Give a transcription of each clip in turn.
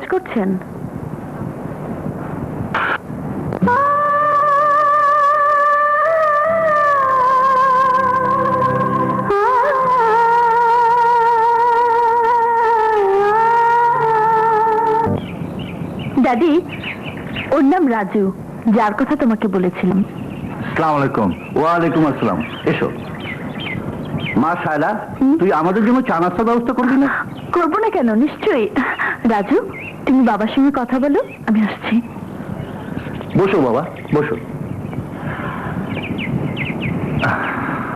খোঁজ করছেন? দাদি ওর নাম রাজু যার কথা তোমাকে বলেছিলাম। সালাম আলাইকুম। ওয়ালাইকুম আসসালাম। এসো। মা হুম? তুই আমাদের জন্য চা নাস্তার ব্যবস্থা করবি না? করব না কেন? নিশ্চয়ই। রাজু, তুমি বাবার সঙ্গে কথা বলো, আমি আসছি। বসো বাবা, বসো।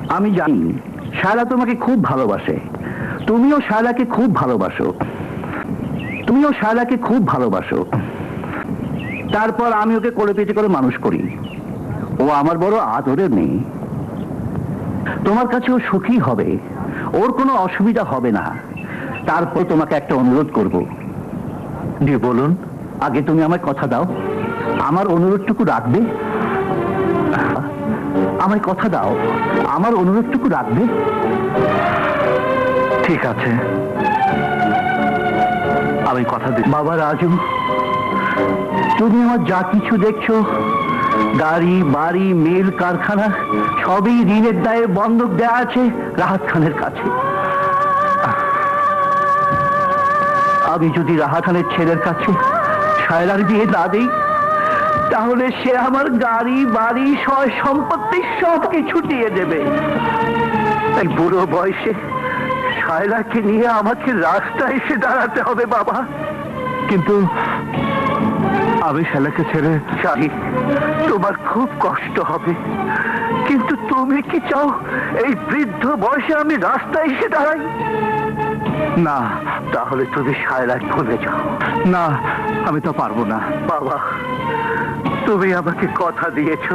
আমি জানি শায়লা তোমাকে খুব ভালোবাসে। তুমিও শায়লাকে খুব ভালোবাসো। তুমিও শায়লাকে খুব ভালোবাসো। তারপর আমি ওকে কোলে পেটে করে মানুষ করি। ও আমার বড় আদরের নেই তোমার কাছে ও সুখী হবে। ওর কোনো অসুবিধা হবে না। তারপর তোমাকে একটা অনুরোধ করব। জি বলুন। আগে তুমি আমায় কথা দাও। আমার অনুরোধটুকু রাখবে? আমায় কথা দাও। আমার অনুরোধটুকু রাখবে? ঠিক আছে। আমি কথা দিই বাবা রাজু তুমি আমার যা কিছু দেখছ গাড়ি বাড়ি মেল কারখানা সবই ঋণের দায়ে বন্ধক দেয়া আছে রাহাত খানের কাছে। আমি যদি রাহাত খানের ছেলের কাছে সায়লার বিয়ে না দিই, তাহলে সে আমার গাড়ি, বাড়ি, সয় সম্পত্তি সব কিছু দিয়ে দেবে। এই বুড়ো বয়সে সায়লাকে নিয়ে আমাকে রাস্তায় এসে দাঁড়াতে হবে, বাবা। কিন্তু আমি শালাকে ছেড়ে জানি তোমার খুব কষ্ট হবে। কিন্তু তুমি কি চাও, এই বৃদ্ধ বয়সে আমি রাস্তায় এসে দাঁড়াই? না তাহলে তুমি সায়লাক ভুলে যাও। না আমি তো পারব না। বাবা তুমি আমাকে কথা দিয়েছ।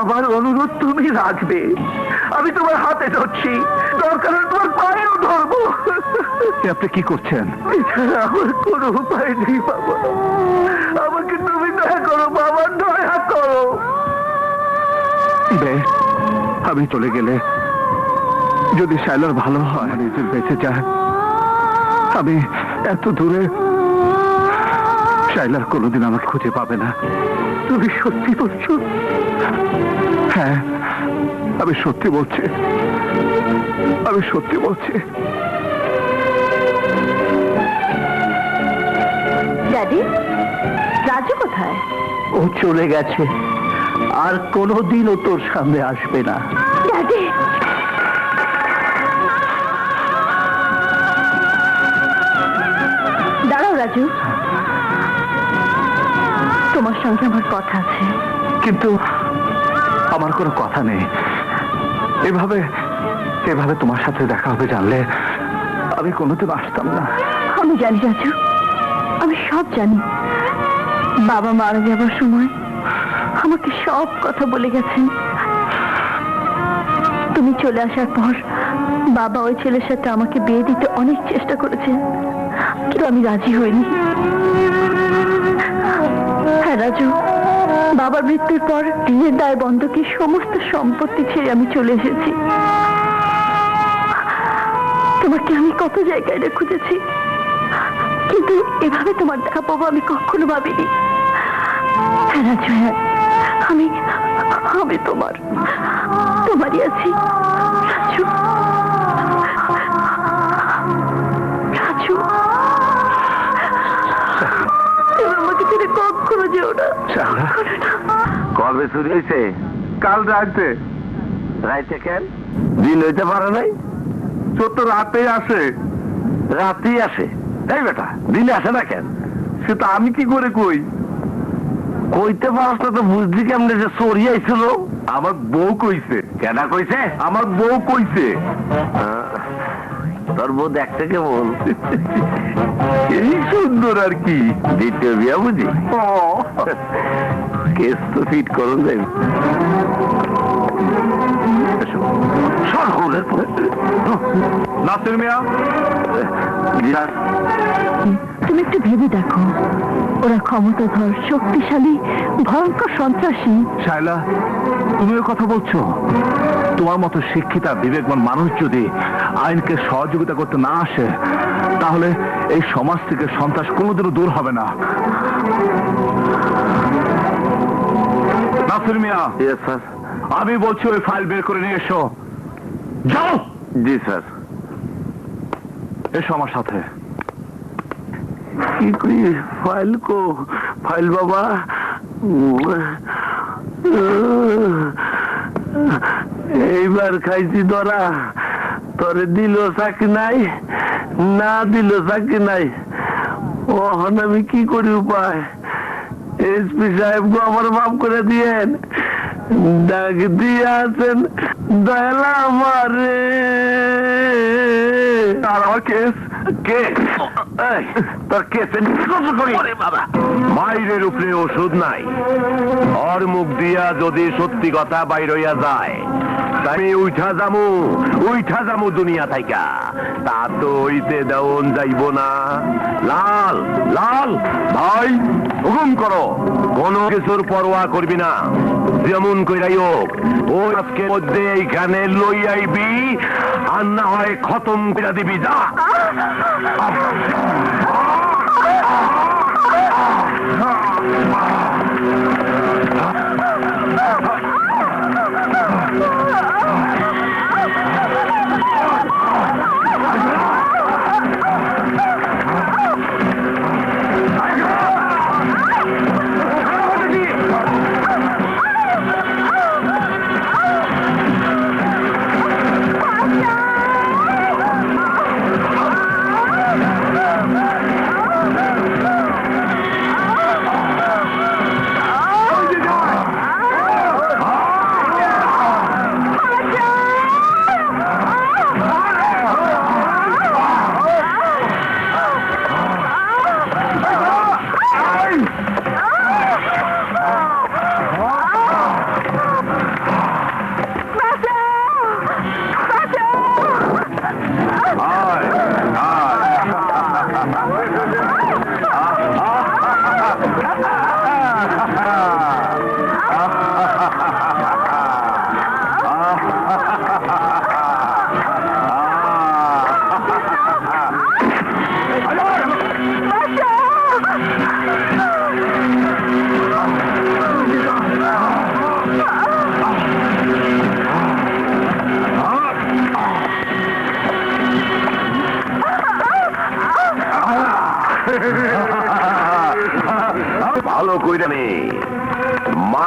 আমার অনুরোধ তুমি রাখবে। আমি তোমার হাতে ধরছি। দরকার তোমার পায়েও ধরবো। আপনি কি করছেন? আমার কোনো উপায় নেই বাবা। আমাকে তুমি দয়া করো বাবা দয়া করো। বেশ আমি চলে গেলে যদি শাইলার ভালো হয় বেঁচে যায় আমি এত দূরে শাইলার কোনোদিন আমাকে খুঁজে পাবে না। তুমি সত্যি বলছো? হ্যাঁ আমি সত্যি বলছি। আমি সত্যি বলছি। দাদি রাজু কোথায়? ও চলে গেছে। আর কোনোদিনও তোর সামনে আসবে না। দাদি রাজু। তোমার সঙ্গে আমার কথা আছে। কিন্তু আমার কোনো কথা নেই। এভাবে এভাবে তোমার সাথে দেখা হবে জানলে আমি কোনোদিন আসতাম না। আমি জানি রাজু। আমি সব জানি। বাবা মারা যাবার সময় আমাকে সব কথা বলে গেছেন। তুমি চলে আসার পর বাবা ওই ছেলের সাথে আমাকে বিয়ে দিতে অনেক চেষ্টা করেছে কিন্তু আমি রাজি হইনি। হ্যাঁ রাজু, বাবার মৃত্যুর পর ঋণের দায় বন্ধকে সমস্ত সম্পত্তি ছেড়ে আমি চলে এসেছি। তোমাকে আমি কত জায়গায় খুঁজেছি, কিন্তু এভাবে তোমার দেখা পাবো আমি কখনো ভাবিনি। হ্যাঁ রাজু হ্যাঁ আমি আমি তোমার, তোমারই আছি। রাজু কখনো যেও না। কবে চুরি হয়েছে? কাল রাইতে কেন? দিন হইতে পারে নাই? তোর তো রাতে আসে। রাতেই আসে? তাই বেটা দিনে আসে না কেন? সেটা আমি কি করে কই? কইতে পারস না তো বুঝলি কেমনে যে চোরি আইছিল? আমার বউ কইছে। কেনা কইছে? আমার বউ কইছে। তোর দেখতে কেমন? এই সুন্দর আর কি। দ্বিতীয় বিয়া বুঝি? কেস তো ফিট করুন যাই সর হলের পরে নাসির মিয়া। তুমি একটু ভেবে দেখো। ওরা ক্ষমতাধর শক্তিশালী ভয়ঙ্কর সন্ত্রাসী। শায়লা তুমিও কথা বলছো? তোমার মতো শিক্ষিতা বিবেকবান মানুষ যদি আইনকে সহযোগিতা করতে না আসে তাহলে এই সমাজ থেকে সন্ত্রাস কোনোদিনও দূর হবে না। নাসির মিয়া। স্যার আমি বলছি ওই ফাইল বের করে নিয়ে এসো। যাও! জি স্যার। এসো আমার সাথে। কি করি? ফাইল কো? ফাইল বাবা। এইবার খাইছি ধরা। তোরে দিল চাকরি নাই, না দিল চাকরি নাই। ওহন আমি কি করি উপায়? এসপি সাহেব গো আমার মাফ করে দিয়েন। ডাক দিয়ে আছেন দয়ালা আমারে। আর কেস কেস। তোর কেসে মাইরের উপরে ওষুধ নাই। ওর মুখ দিয়া যদি সত্যি কথা বাইর হইয়া যায় তাই উঠা যামু উঠা যামু দুনিয়া থাইকা। তা তো হইতে দেওন যাইব না। লাল লাল ভাই হুকুম করো কোন কিছুর পরোয়া করবি না। যেমন কইরাই হোক ও আজকে মধ্যে এইখানে লই আইবি আর না হয় খতম কইরা দিবি যা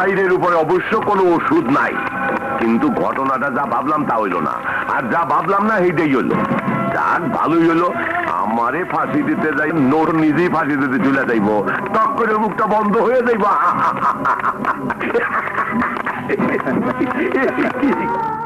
মায়ের উপরে অবশ্য কোনো ওষুধ নাই। কিন্তু ঘটনাটা যা ভাবলাম তা হইল না। আর যা ভাবলাম না, সেইটাই হইল। যাক, ভালোই হলো আমারে ফাঁসি দিতে যাই নোর নিজেই ফাঁসি দিতে চলে যাইব। টক করে মুখটা বন্ধ হয়ে যাইব।